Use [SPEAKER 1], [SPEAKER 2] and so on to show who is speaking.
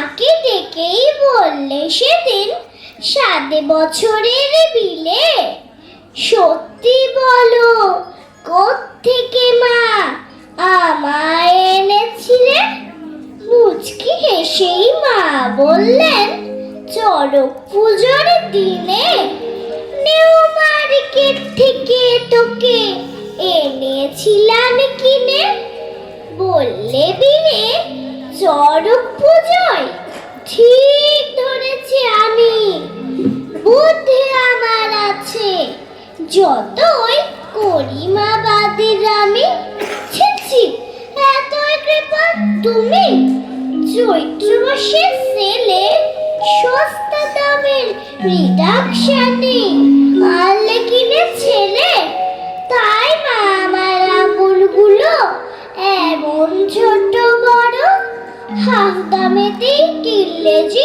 [SPEAKER 1] মাকে ডেকেই বললে সেদিন সাত বছরের বিলে, সত্যি বলো থেকে মা? আমায় এনেছিলে? মুচকি হেসেই মা বললেন চড়ক পুজোর দিনে নিউ মার্কেট থেকে তোকে, এনেছিলাম কিনে। বললে বিলে চড়ক পুজোয় ঠিক ধরেছি আমি। বুদ্ধি আমার আছে। যতই করিমা বাদের আমি ছি ছি এতই কৃপা তুমি চৈত্র মাসের সেলে সস্তা দামের রিডাকশানে আনলে কিনে ছেলে। তাই মা, আমার আঙুলগুলো এমন ছোট হাফ দামেতেই কিনলে জিনিস